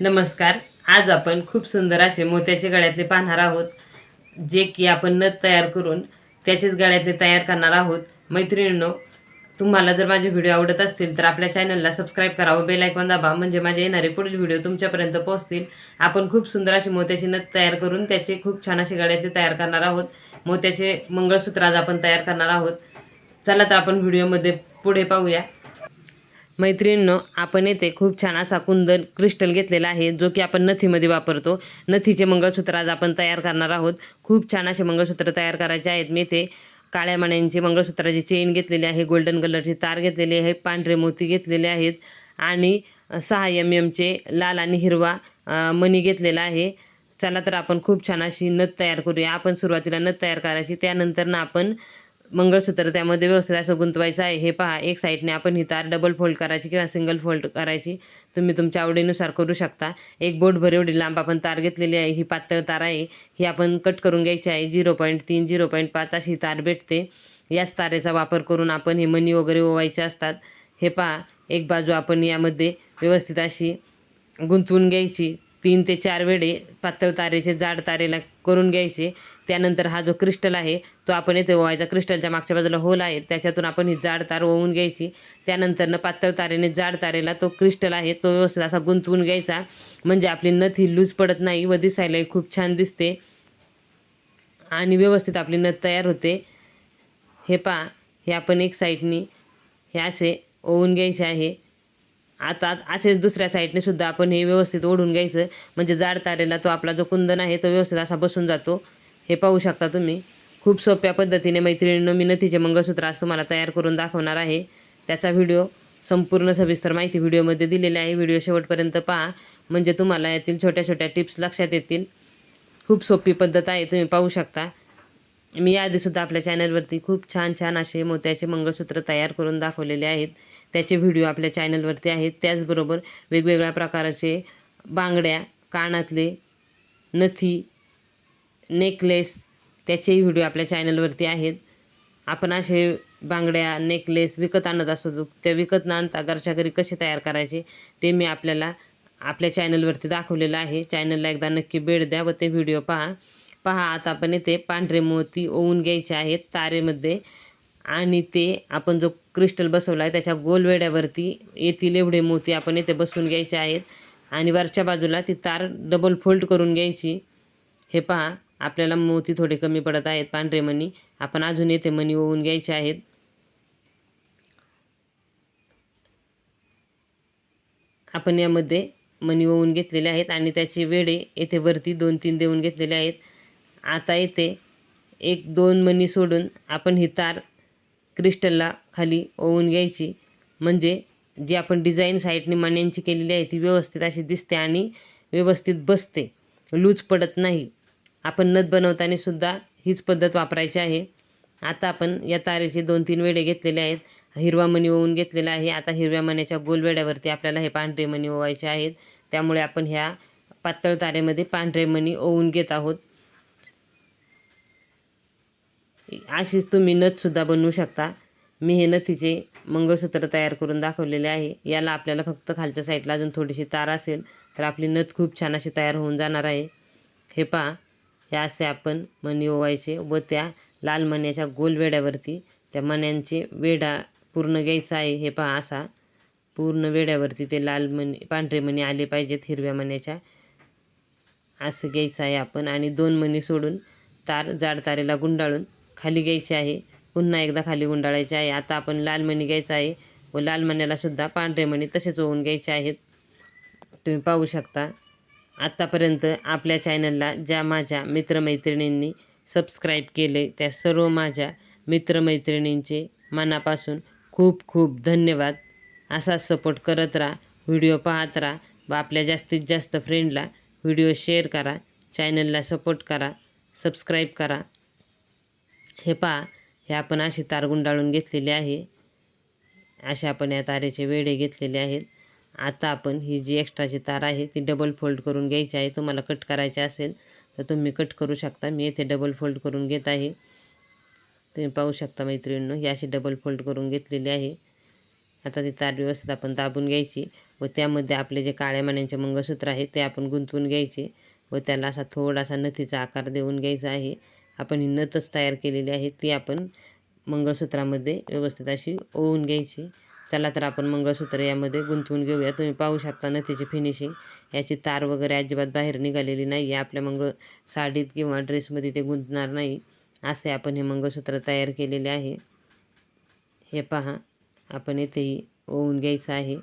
नमस्कार. आज आपण खूप सुंदर असे मोत्याचे गळ्यातले पाहणार आहोत. जे की आपण नथ तयार करून त्याचेच गळ्यातले तयार करणार आहोत. मैत्रिणींनो तुम्हाला जर माझे व्हिडिओ आवडत असतील तर आपल्या चॅनलला सबस्क्राईब करा व बेल आयकॉन दाबा. म्हणजे माझे येणारे पुढील व्हिडिओ तुमच्यापर्यंत पोहोचतील. आपण खूप सुंदर अशी मोत्याची नथ तयार करून त्याचे खूप छान असे गळ्यातले तयार करणार आहोत. मोत्याचे मंगळसूत्र आज आपण तयार करणार आहोत. चला तर आपण व्हिडिओमध्ये पुढे पाहूया. मैत्रिणींनो आपण येथे खूप छान असा कुंदन क्रिस्टल घेतलेला आहे जो की आपण नथीमध्ये वापरतो. नथीचे मंगळसूत्र आज आपण तयार करणार आहोत. खूप छान असे मंगळसूत्र तयार करायचे आहेत. मी येथे काळ्या माण्यांची मंगळसूत्राची चेन घेतलेली आहे गोल्डन कलरची तार घेतलेली आहे पांढरे मोती घेतलेले आहेत आणि सहा एम एमचे लाल आणि हिरवा मणी घेतलेला आहे. चला तर आपण खूप छान अशी नथ तयार करूया. आपण सुरुवातीला नथ तयार करायची त्यानंतर ना आपण मंगळसूत्र त्यामध्ये व्यवस्थित असं गुंतवायचं आहे. हे पहा एक साईडने आपण ही तार डबल फोल्ड करायची किंवा सिंगल फोल्ड करायची. तुम्ही तुमच्या आवडीनुसार करू शकता. एक बोटभर एवढी लांब आपण तार घेतलेली आहे. ही पातळ तार आहे. ही आपण कट करून घ्यायची आहे. झिरो पॉईंट तीन झिरो पॉईंट पाच अशी तार भेटते. याच तारेचा वापर करून आपण हे मणी वगैरे ओवायचे असतात. हे पहा एक बाजू आपण यामध्ये व्यवस्थित अशी गुंतवून घ्यायची. तीन ते चार वेळे पातळ तारेचे जाड तारेला करून घ्यायचे. त्यानंतर हा जो क्रिस्टल आहे तो आपण येथे ओवायचा. क्रिस्टलच्या मागच्या बाजूला होल आहे. त्याच्यातून आपण ही जाड तार ओवून घ्यायची. त्यानंतरनं पातळ तारेने जाड तारेला तो क्रिस्टल आहे तो व्यवस्थित असा गुंतवून घ्यायचा. म्हणजे आपली नथ ही लूज पडत नाही व दिसायलाही खूप छान दिसते. आणि व्यवस्थित आपली नथ तयार होते. हे पहा हे आपण एक साईडनी हे असे ओवून घ्यायचे आहे. आता असेच दुसऱ्या साईडने सुद्धा आपण हे व्यवस्थित ओढून घ्यायचं. म्हणजे जाड तारेला तो आपला जो कुंदन आहे तो व्यवस्थित असा बसून जातो. हे पाहू शकता तुम्ही. खूप सोप्या पद्धतीने मैत्रिणींनो मी नथीचे मंगळसूत्र आज तुम्हाला तयार करून दाखवणार आहे. त्याचा व्हिडिओ संपूर्ण सविस्तर माहिती व्हिडिओमध्ये दिलेली आहे. व्हिडिओ शेवटपर्यंत पहा. म्हणजे तुम्हाला यातील छोट्या छोट्या टिप्स लक्षात येतील. खूप सोपी पद्धत आहे तुम्ही पाहू शकता. मी याआधीसुद्धा आपल्या चॅनलवरती खूप छान छान असे मोत्याचे मंगळसूत्र तयार करून दाखवलेले आहेत. त्याचे व्हिडिओ आपल्या चॅनलवरती आहेत. त्याचबरोबर वेगवेगळ्या प्रकारचे बांगड्या कानातले नथी नेकलेस त्याचेही व्हिडिओ आपल्या चॅनलवरती आहेत. आपण असे बांगड्या नेकलेस विकत आणत असतो. त्या विकत न आणता घरच्या घरी कसे तयार करायचे ते मी आपल्याला आपल्या चॅनलवरती दाखवलेलं आहे. चॅनलला एकदा नक्की भेट द्या व ते व्हिडिओ पहा. पहा आता आपण इथे पांढरे मोती ओवून घ्यायचे आहेत तारेमध्ये. आणि ते आपण जो क्रिस्टल बसवला आहे त्याच्या गोलवेड्यावरती येतील एवढे मोती आपण इथे बसवून घ्यायचे आहेत. आणि वरच्या बाजूला ती तार डबल फोल्ड करून घ्यायची. हे पहा आपल्याला मोती थोडे कमी पडत आहेत पांढरे मणी. आपण अजून येथे मणी ओवून घ्यायचे आहेत. आपण यामध्ये मणी ओवून घेतलेले आहेत आणि त्याचे वेडे येथे वरती दोन तीन देऊन घेतलेले आहेत. आता येथे एक दोन मणी सोडून आपण ही तार क्रिस्टलला खाली ओवून घ्यायची. म्हणजे जी आपण डिझाईन साईडने मण्यांची केलेली आहे ती व्यवस्थित अशी दिसते आणि व्यवस्थित बसते. लूज पडत नाही. आपण नथ बनवताना सुद्धा हीच पद्धत वापरायची आहे. आता आपण या तारेचे दोन तीन वेडे घेतलेले आहेत. हिरवा मणी ओवून घेतलेला आहे. आता हिरव्या मण्याच्या गोल वेड्यावरती आपल्याला हे पांढरे मणी ओवायचे आहेत. त्यामुळे आपण ह्या पातळ तारेमध्ये पांढरे मणी ओवून घेत आहोत. अशीच तुम्ही नथसुद्धा बनवू शकता. मी हे नथीचे मंगळसूत्र तयार करून दाखवलेले आहे. याला आपल्याला फक्त खालच्या साईडला अजून थोडीशी तार असेल तर आपली नथ खूप छान अशी तयार होऊन जाणार आहे. हे पहा हे असे आपण मणी ओवायचे व त्या लाल मण्याच्या गोल वेड्यावरती त्या मण्यांचे वेढा पूर्ण घ्यायचा आहे. हे पहा असा पूर्ण वेड्यावरती ते लाल मणी पांढरे मणी आले पाहिजेत हिरव्या मण्याच्या. असं घ्यायचं आहे आपण आणि दोन मणी सोडून तार जाड तारेला गुंडाळून खाली घ्यायची आहे. पुन्हा एकदा खाली गुंडाळायचे आहे. आता आपण लाल मणी घ्यायचा आहे. व लाल मण्याला सुद्धा पांढरे मणी तसेच ओवून घ्यायचे आहेत. तुम्ही पाहू शकता. आत्तापर्यंत आपल्या चॅनलला ज्या माझ्या मित्रमैत्रिणींनी सबस्क्राईब केले त्या सर्व माझ्या मित्रमैत्रिणींचे मनापासून खूप खूप धन्यवाद. असाच सपोर्ट करत राहा व्हिडिओ पाहत राहा व आपल्या जास्तीत जास्त फ्रेंडला व्हिडिओ शेअर करा चॅनलला सपोर्ट करा सबस्क्राईब करा. हे पहा हे आपण अशी तार गुंडाळून घेतलेली आहे. असे आपण या तारेचे वेडे घेतलेले आहेत. आता आपण ही जी एक्स्ट्राची तार आहे ती डबल फोल्ड करून घ्यायची आहे. तुम्हाला कट करायचे असेल तर तुम्ही कट करू शकता. मी येथे डबल फोल्ड करून घेत आहे. तुम्ही पाहू शकता मैत्रिणींनो ही अशी डबल फोल्ड करून घेतलेली आहे. आता ती तार व्यवस्थित आपण दाबून घ्यायची व त्यामध्ये आपले जे काळ्या मण्यांचे मंगळसूत्र आहे ते आपण गुंतवून घ्यायचे व त्याला असा थोडासा नथीचा आकार देऊन घ्यायचा आहे. आपण ही नथच तयार केलेली आहे ती आपण मंगळसूत्रामध्ये व्यवस्थित अशी ओवून घ्यायची. चला तर आपण मंगळसूत्र यामध्ये गुंतवून घेऊया. तुम्ही पाहू शकता नथीची फिनिशिंग याची तार वगैरे अजिबात बाहेर निघालेली नाही आहे आपल्या मंगळ साडीत किंवा ड्रेसमध्ये ते गुंतणार नाही. असे आपण हे मंगळसूत्र तयार केलेले आहे. हे पहा आपण येथेही ओवून घ्यायचं आहे.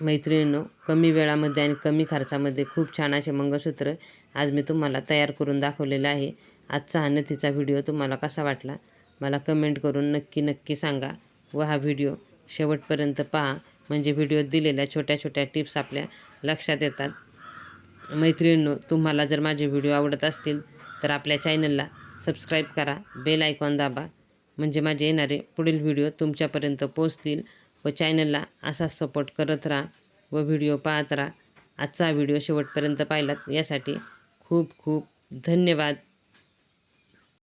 मैत्रिणींनो कमी वेळामध्ये आणि कमी खर्चामध्ये खूप छान असे मंगळसूत्र आज मी तुम्हाला तयार करून दाखवलेलं आहे. आजचा हा नथीचा व्हिडिओ तुम्हाला कसा वाटला? मला कमेंट करून नक्की नक्की सांगा व हा व्हिडिओ शेवटपर्यंत पहा. म्हणजे व्हिडिओत दिलेल्या छोट्या छोट्या टिप्स आपल्या लक्षात येतात. मैत्रिणींनो तुम्हाला जर माझे व्हिडिओ आवडत असतील तर आपल्या चॅनलला सबस्क्राईब करा बेल आयकॉन दाबा. म्हणजे माझे येणारे पुढील व्हिडिओ तुमच्यापर्यंत पोचतील व चॅनलला असाच सपोर्ट करत राहा व व्हिडिओ पाहत राहा. आजचा व्हिडिओ शेवटपर्यंत पाहिलात. यासाठी खूप खूप धन्यवाद.